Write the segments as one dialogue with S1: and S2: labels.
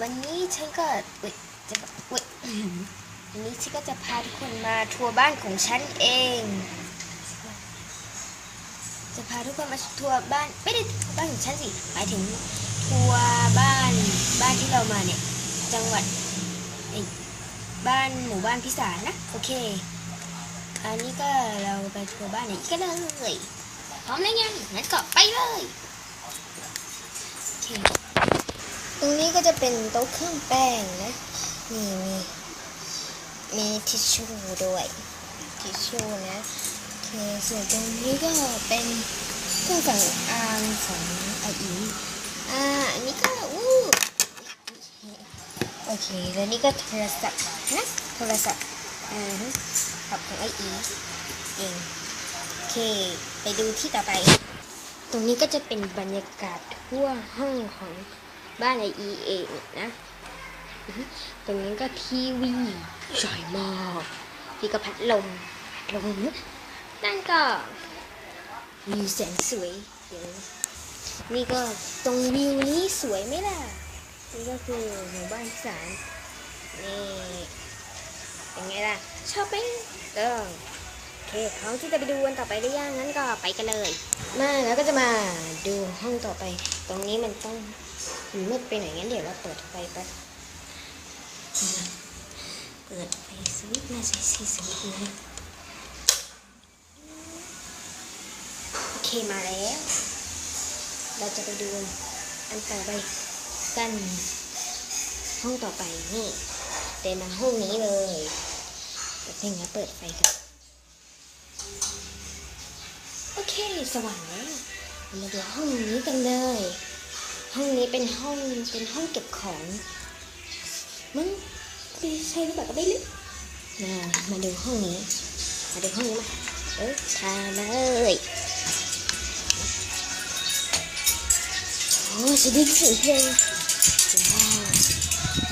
S1: วันนี้ฉันก็เว้ยจะอกเว้ยวันนี้ฉันก็จะพาทุกคนมาทัวร์บ้านของฉันเอง จะพาทุกคนมาทัวร์บ้านไม่ได้ทัวร์บ้านของฉันสิหมายถึงทัวร์บ้านบ้านที่เรามาเนี่ย จังหวัดไอ้บ้านหมู่บ้านพิสารนะโอเค อันนี้ก็เราไปทัวร์บ้านไหนกันเลยพร้อมแล้วยังงั้นก็ไปเลยโอเค ตรงนี้ก็จะเป็นโต๊ะเครื่องแป้งนะมีมีมีทิชชู่ด้วยทิชชู่นะโอเคส่วนตรงนี้ก็เป็นเครื่องสำอางของไออีอ่าอันนี้ก็อู้โอเคแล้วนี่ก็โทรศัพท์นะโทรศัพท์อือฮึกับของไออีเองโอเค ไปดูที่ต่อไป ตรงนี้ก็จะเป็นบรรยากาศทั่วห้องของ บ้านไออีเองนะอือฮึตรงนี้ก็ทีวีใหญ่มากนี่ก็พัดลมพัดลมนั่นก็วิวแสงสวยเดี๋ยวนี่ก็ตรงวิวนี้สวยไหมล่ะ นี่ก็คือหมู่บ้านอีสารนี่เป็นไงล่ะ ชอบไหมเออโอเคพร้อมที่จะไปดูวันต่อไปได้ยังงั้นก็ไปกันเลย มาแล้วก็จะมาดูห้องต่อไป ตรงนี้มันต้อง มันมืดไปหน่อยงั้นเดี๋ยวเราเปิดไฟแป๊บเปิดไฟสวิตช์มาใส่สีสวิตช์นะโอเคมาแล้ว เราจะไปดูอันต่อไปกัน ห้องต่อไปนี่เดินมาห้องนี้เลยเดี๋ยวเพลงนะเปิดไฟกันโอเคสว่างแล้วมาดูห้องนี้กันเลย ห้องนี้เป็นห้องเป็นห้องเก็บของมึงใช่หรือเปล่าก็ไม่รู้นะมาดูห้องนี้ มาดูห้องนี้มาเออทาเลยโอ้ฉันได้ยินเสียงเลงว้าว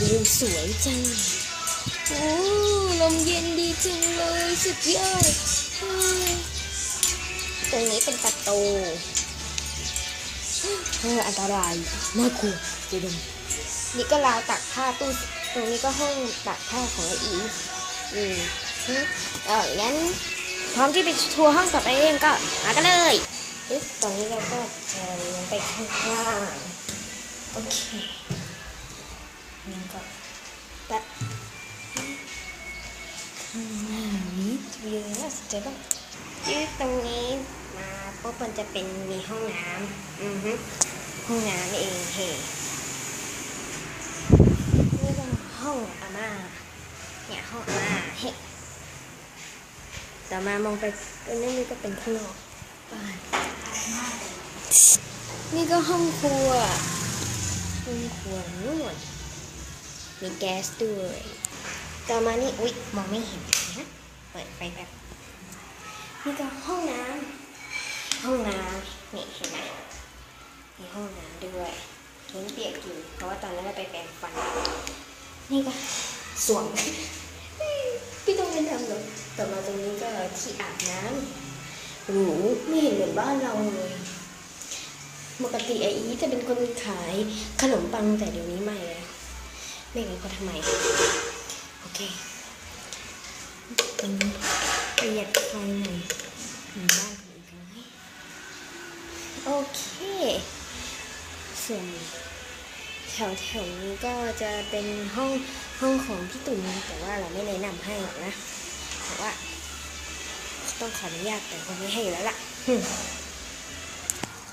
S1: วิวสวยจังโอ้ลมเย็นดีจังเลยสุดยอดตรงนี้เป็นประตู อออันตรายน่ากลัวเดี๋ยวดูนี่ก็ราวตักผ้าตู้ตรงนี้ก็ห้องตักผ้าของไออีอืมฮึเอองั้นพร้อมที่ไปทัวร์ห้องต่อไปเองก็มากันเลยปึ๊บตรงนี้เราก็จะลงไปข้างล่างโอเคนี่ก็ตัดข้างล่างนี้วิวน่าสนใจบ้างยืดตรงนี้มาปุ๊บมันจะเป็นมีห้องน้ำอือฮึ ห้องน้ำเองเฮนี่ก็ห้องอาม่าเนี่ยห้องอาม่าเฮต่อมามองไปตรงนี้นี่ก็เป็นข้างนอกบ้านนี่ก็ห้องครัวห้องครัวนู่นมีแก๊สด้วยต่อมานี่อุ๊ยมองไม่เห็นนะเปิดไฟแบบนี่ก็ห้องน้ำห้องน้ำนี่เห็นไหม มีห้องน้ำด้วยทิ้งเปียกอยู่ เพราะว่าตอนนั้นเราไปแปรงฟัน นี่ก็สวมพี่ต้องเป็นทำหรอต่อมาตรงนี้ก็ที่อาบน้ำหรูไม่เห็นเหมือนบ้านเราเลยปกติไออีจะเป็นคนขายขนมปังแต่เดี๋ยวนี้ไม่แล้วไม่รู้เขาทำไม โอเคตรงนี้ประหยัดไฟหน่อยบ้านของอีกน้อยโอเค ส่วนแถวแถวๆนี้ก็จะเป็นห้องห้องของพี่ตุ่นแต่ว่าเราไม่แนะนำให้หรอกนะเพราะว่า ต้องขออนุญาตแต่คงไม่ให้อยู่แล้วล่ะ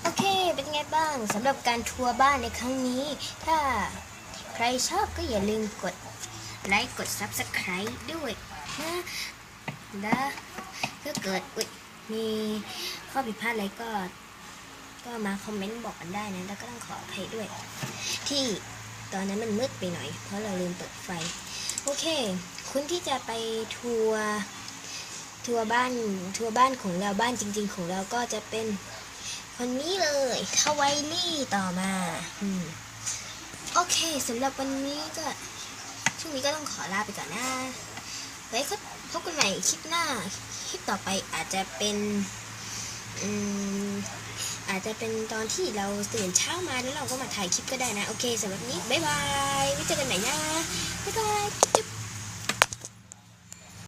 S1: โอเคเป็นไงบ้างสำหรับการทัวร์บ้านในครั้งนี้ ถ้าใครชอบก็อย่าลืมกดไลค์กด Subscribe ด้วยนะและถ้าเกิดมีข้อผิดพลาดอะไรก็ ก็มาคอมเมนต์บอกกันได้นะ แล้วก็ต้องขออภัยด้วย ที่ตอนนั้นมันมืดไปหน่อย เพราะเราลืมเปิดไฟ โอเค คุณที่จะไปทัวร์ทัวร์บ้านทัวร์บ้านของเราบ้านจริง ๆ ของเราก็จะเป็นคนนี้เลยคาวายลี่ต่อมาอืมโอเคสำหรับวันนี้ก็ช่วงนี้ก็ต้องขอลาไปก่อนนะไว้พบกันใหม่คลิปหน้า คลิปต่อไปอาจจะเป็น อืม อาจจะเป็นตอนที่เราตื่นเช้ามาแล้วเราก็มาถ่ายคลิปก็ได้นะ โอเคสำหรับนี้ บ๊ายบายไว้เจอกันใหม่นะ บ๊ายบาย